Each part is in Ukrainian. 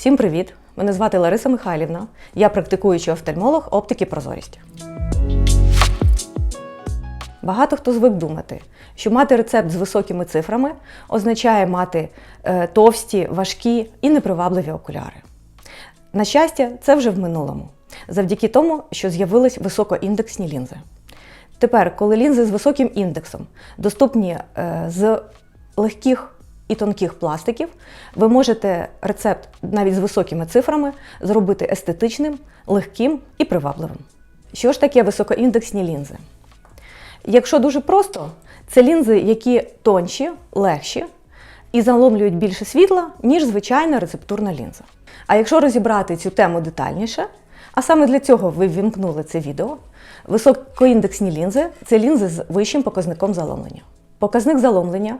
Всім привіт! Мене звати Лариса Михайлівна. Я практикуючий офтальмолог оптики прозорість. Багато хто звик думати, що мати рецепт з високими цифрами означає мати е, товсті, важкі і непривабливі окуляри. На щастя, це вже в минулому, завдяки тому, що з'явились високоіндексні лінзи. Тепер, коли лінзи з високим індексом доступні е, з легких і тонких пластиків, ви можете рецепт навіть з високими цифрами зробити естетичним, легким і привабливим. Що ж таке високоіндексні лінзи? Якщо дуже просто, це лінзи, які тонші, легші і заломлюють більше світла, ніж звичайна рецептурна лінза. А якщо розібрати цю тему детальніше, а саме для цього ви ввімкнули це відео, високоіндексні лінзи це лінзи з вищим показником заломлення. Показник заломлення,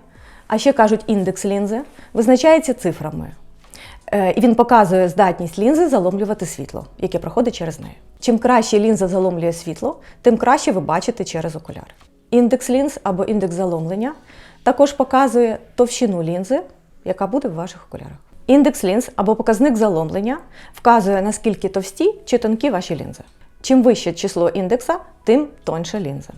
а ще кажуть індекс лінзи, визначається цифрами. Е, І він показує здатність лінзи заломлювати світло, яке проходить через неї. Чим краще лінза заломлює світло, тим краще ви бачите через окуляри. Індекс лінз або індекс заломлення також показує товщину лінзи, яка буде в ваших окулярах. Індекс лінз або показник заломлення вказує, наскільки товсті чи тонкі ваші лінзи. Чим вище число індекса, тим тоньша лінза.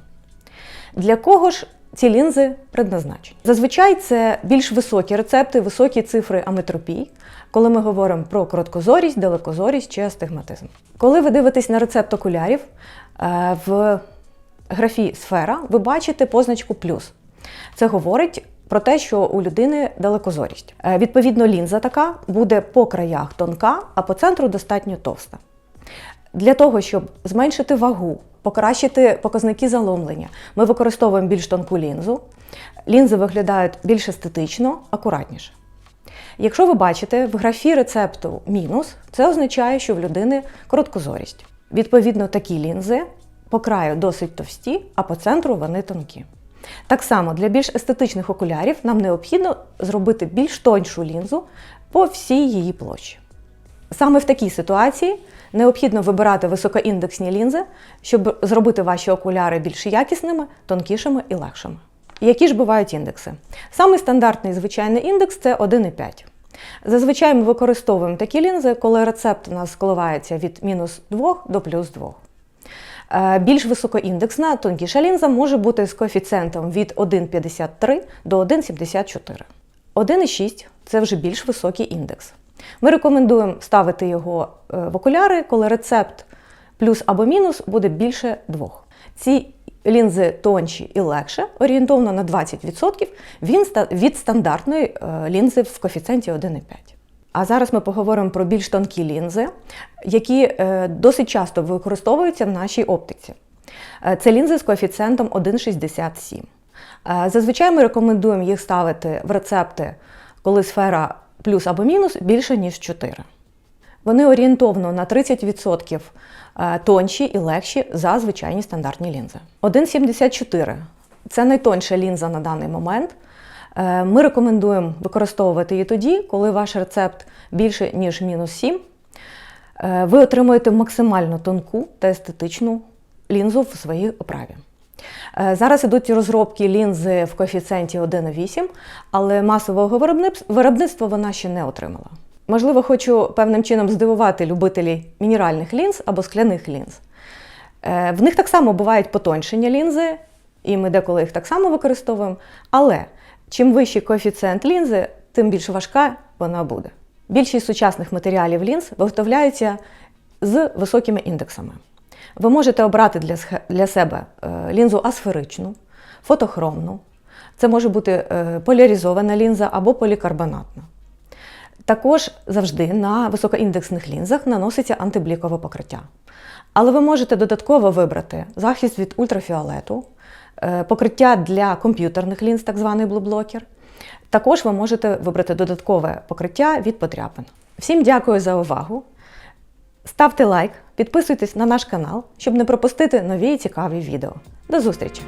Для кого ж ці лінзи предназначені? Зазвичай це більш високі рецепти, високі цифри аметропій, коли ми говоримо про короткозорість, далекозорість чи астигматизм. Коли ви дивитесь на рецепт окулярів е, в графі сфера, ви бачите позначку плюс. Це говорить про те, що у людини далекозорість. Е, Відповідно, лінза така буде по краях тонка, а по центру достатньо товста. Для того, щоб зменшити вагу, покращити показники заломлення, ми використовуємо більш тонку лінзу. Лінзи виглядають більш естетично, акуратніше. Якщо ви бачите в графі рецепту мінус, це означає, що в людини короткозорість. Відповідно, такі лінзи по краю досить товсті, а по центру вони тонкі. Так само для більш естетичних окулярів нам необхідно зробити більш тоньшу лінзу по всій її площі. Саме в такій ситуації необхідно вибирати високоіндексні лінзи, щоб зробити ваші окуляри більш якісними, тонкішими і легшими. Які ж бувають індекси? Самий стандартний звичайний індекс це 1,5. Зазвичай ми використовуємо такі лінзи, коли рецепт у нас коливається від мінус 2 до плюс 2. Е, Більш високоіндексна, тонкіша лінза може бути з коефіцієнтом від 1,53 до 1,74. 1,6 це вже більш високий індекс. Ми рекомендуємо ставити його е, в окуляри, коли рецепт плюс або мінус буде більше 2. Ці лінзи тонші і легше, орієнтовно на 20% він від стандартної е, лінзи в коефіцієнті 1,5. А зараз ми поговоримо про більш тонкі лінзи, які е, досить часто використовуються в нашій оптиці. Це лінзи з коефіцієнтом 1,67. Е, Зазвичай ми рекомендуємо їх ставити в рецепти, коли сфера плюс або мінус більше, ніж 4. Вони орієнтовно на 30% е, тонші і легші за звичайні стандартні лінзи. 1,74 це найтонша лінза на даний момент. Е, Ми рекомендуємо використовувати її тоді, коли ваш рецепт більше, ніж мінус 7. Е, Ви отримуєте максимально тонку та естетичну лінзу в своїй оправі. Е, Зараз ідуть розробки лінзи в коефіцієнті 1,8, але масового виробництва вона ще не отримала. Можливо, хочу певним чином здивувати любителів мінеральних лінз або скляних лінз. Е, В них так само бувають потоншення лінзи, і ми деколи їх так само використовуємо. Але чим вищий коефіцієнт лінзи, тим більш важка вона буде. Більшість сучасних матеріалів лінз виготовляються з високими індексами. Ви можете обрати для, для себе е, лінзу асферичну, фотохромну. Це може бути е, поляризована лінза або полікарбонатна. Також завжди на високоіндексних лінзах наноситься антиблікове покриття. Але ви можете додатково вибрати захист від ультрафіолету, е, покриття для комп'ютерних лінз, так званий блублокер. Також ви можете вибрати додаткове покриття від подряпин. Всім дякую за увагу. Ставте лайк, підписуйтесь на наш канал, щоб не пропустити нові цікаві відео. До зустрічі!